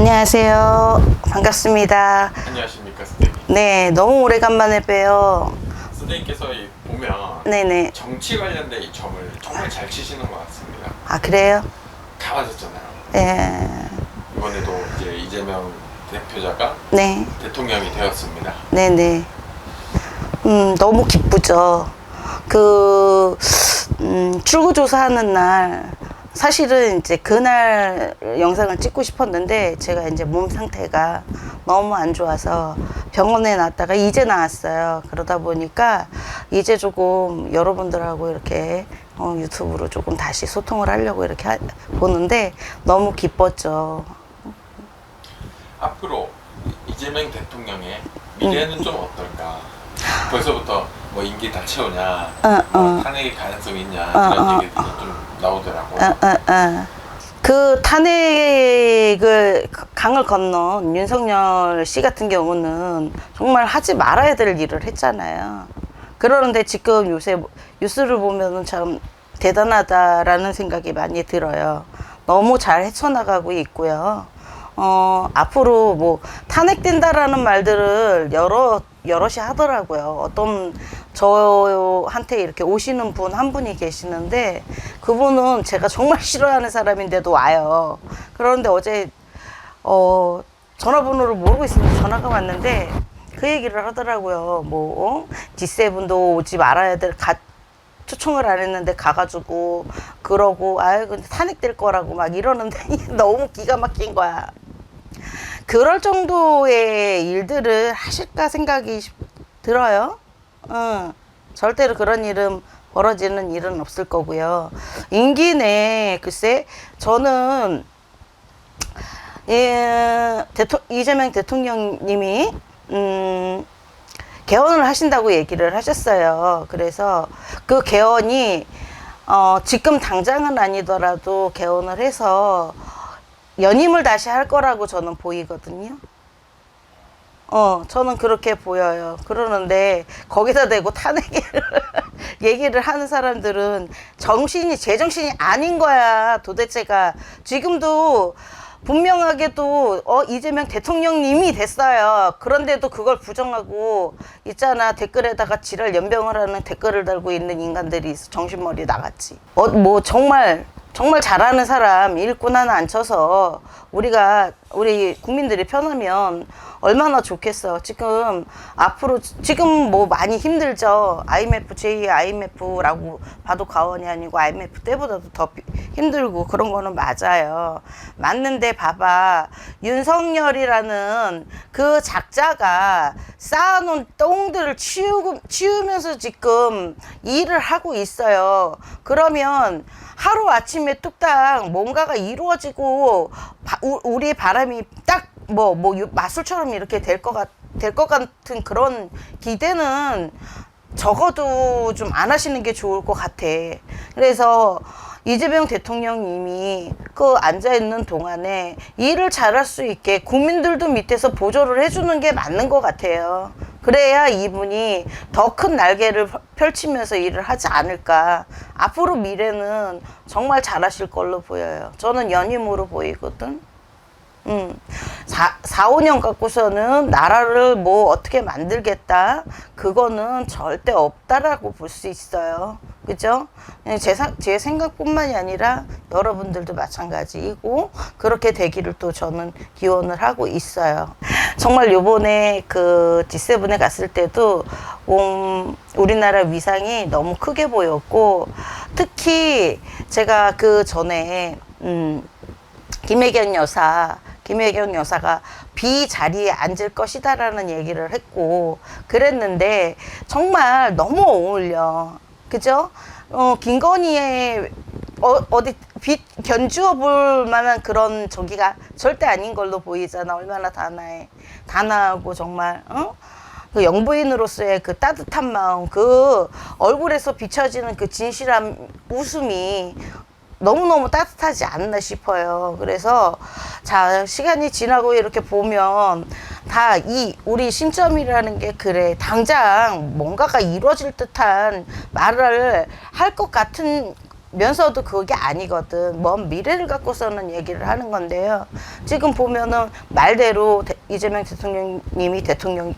안녕하세요. 반갑습니다. 안녕하십니까 선생님. 네, 너무 오래간만에 봬요. 선생님께서 이 보면 네네. 정치 관련된 이 점을 정말 잘 치시는 것 같습니다. 아, 그래요? 다 맞았잖아요. 네. 이번에도 이제 이재명 대표자가 네. 대통령이 되었습니다. 네네. 음, 너무 기쁘죠. 그, 음, 출구조사하는 날, 사실은 이제 그날 영상을 찍고 싶었는데, 제가 이제 몸 상태가 너무 안 좋아서 병원에 났다가 이제 나왔어요. 그러다 보니까 이제 조금 여러분들하고 이렇게 어, 유튜브로 조금 다시 소통을 하려고 이렇게 하- 보는데, 너무 기뻤죠. 앞으로 이재명 대통령의 미래는 좀 어떨까? 벌써부터 뭐 임기 다 채우냐, 어, 뭐 어. 탄핵이 가능성이 있냐 어, 이런 어. 얘기들이 좀 나오더라고요. 아, 아, 아. 그 탄핵을 강을 건넌 윤석열 씨 같은 경우는 정말 하지 말아야 될 일을 했잖아요. 그러는데 지금 요새 뉴스를 보면은 참 대단하다라는 생각이 많이 들어요. 너무 잘 헤쳐나가고 있고요. 어, 앞으로 뭐 탄핵된다라는 말들을 여러 여럿이 하더라고요. 어떤 저한테 이렇게 오시는 분 한 분이 계시는데 그분은 제가 정말 싫어하는 사람인데도 와요. 그런데 어제 어, 전화번호를 모르고 있으면 전화가 왔는데 그 얘기를 하더라고요. 뭐 어? G7도 오지 말아야 될 가, 초청을 안 했는데 가가지고 그러고 아유 근데 탄핵될 거라고 막 이러는데 너무 기가 막힌 거야. 그럴 정도의 일들을 하실까 생각이 시- 들어요. 응. 절대로 그런 일은 벌어지는 일은 없을 거고요. 임기 내에 글쎄 저는 예, 대토, 이재명 대통령님이 음, 개헌을 하신다고 얘기를 하셨어요. 그래서 그 개헌이 어, 지금 당장은 아니더라도 개헌을 해서 연임을 다시 할 거라고 저는 보이거든요. 어, 저는 그렇게 보여요. 그러는데 거기다 대고 탄핵 얘기를 하는 사람들은 정신이 제정신이 아닌 거야. 도대체가 지금도 분명하게도 어 이재명 대통령님이 됐어요. 그런데도 그걸 부정하고 있잖아 댓글에다가 지랄 연병을 하는 댓글을 달고 있는 인간들이 있어. 정신머리 나갔지. 어 뭐 정말 정말 잘하는 사람 일꾼 하나 앉혀서 우리가 우리 국민들이 편하면 얼마나 좋겠어. 지금 앞으로 지금 뭐 많이 힘들죠. IMF 제2 IMF라고 봐도 과언이 아니고 IMF 때보다도 더 비- 힘들고 그런 거는 맞아요. 맞는데 봐봐 윤석열이라는 그 작자가 쌓아놓은 똥들을 치우고 치우면서 지금 일을 하고 있어요. 그러면 하루 아침에 뚝딱 뭔가가 이루어지고 바- 우- 우리의 바람이 딱뭐뭐 마술처럼 이렇게 될 것 같 될 것 같은 그런 기대는 적어도 좀 안 하시는 게 좋을 것 같아. 그래서 이재명 대통령님이 그 앉아 있는 동안에 일을 잘할 수 있게 국민들도 밑에서 보조를 해주는 게 맞는 것 같아요. 그래야 이분이 더 큰 날개를 펼- 펼치면서 일을 하지 않을까. 앞으로 미래는 정말 잘하실 걸로 보여요. 저는 연임으로 보이거든. 음, 4, 4, 5년 갖고서는 나라를 뭐 어떻게 만들겠다. 그거는 절대 없다라고 볼 수 있어요. 그죠? 예, 제, 사- 제 생각뿐만이 아니라 여러분들도 마찬가지이고, 그렇게 되기를 또 저는 기원을 하고 있어요. 정말 요번에 그 G7에 갔을 때도, 음, 우리나라 위상이 너무 크게 보였고, 특히 제가 그 전에, 음, 김혜경 여사, 김혜경 여사가 비 자리에 앉을 것이다라는 얘기를 했고 그랬는데 정말 너무 어울려. 그죠? 어, 김건희의 어, 어디 빛 견주어 볼 만한 그런 저기가 절대 아닌 걸로 보이잖아. 얼마나 단아해. 단아하고 정말, 어? 그 영부인으로서의 그 따뜻한 마음, 그 얼굴에서 비춰지는 그 진실한 웃음이 너무너무 따뜻하지 않나 싶어요. 그래서 자, 시간이 지나고 이렇게 보면 다 이 우리 심점이라는 게 그래. 당장 뭔가가 이루어질 듯한 말을 할 것 같은 면서도 그게 아니거든. 먼 미래를 갖고서는 얘기를 하는 건데요. 지금 보면은 말대로 대- 이재명 대통령님이 대통령이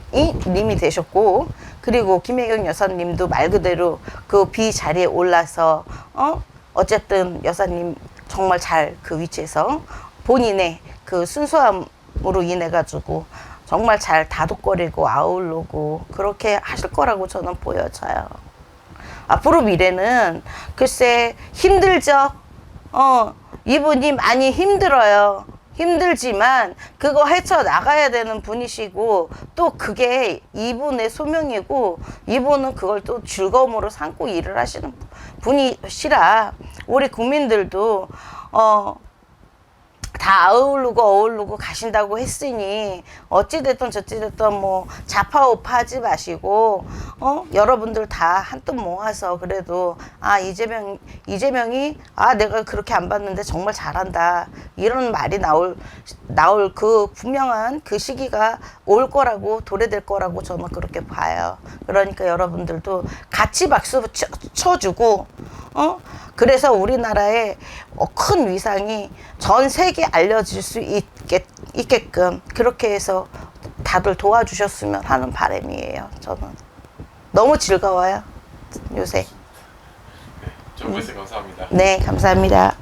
님이 되셨고, 그리고 김혜경 여사님도 말 그대로 그 비 자리에 올라서 어 어쨌든 여사님 정말 잘 그 위치에서 본인의 그 순수함으로 인해 가지고 정말 잘 다독거리고 아우르고 그렇게 하실 거라고 저는 보여져요. 앞으로 미래는 글쎄 힘들죠. 어, 이분이 많이 힘들어요. 힘들지만 그거 헤쳐 나가야 되는 분이시고 또 그게 이분의 소명이고 이분은 그걸 또 즐거움으로 삼고 일을 하시는 분이시라 우리 국민들도 어 다 아우르고 어우르고 가신다고 했으니 어찌됐든 저찌됐든 뭐 자파우파하지 마시고 어? 여러분들 다 한뜻 모아서 그래도 아 이재명 이재명이 아 내가 그렇게 안 봤는데 정말 잘한다. 이런 말이 나올 나올 그 분명한 그 시기가 올 거라고 도래될 거라고 저는 그렇게 봐요. 그러니까 여러분들도 같이 박수 쳐, 쳐주고 어 그래서 우리나라의 어, 큰 위상이 전 세계에 알려질 수 있게, 있게끔 그렇게 해서 다들 도와주셨으면 하는 바람이에요. 저는 너무 즐거워요. 요새. 네, 좋은 말씀 감사합니다. 네, 감사합니다.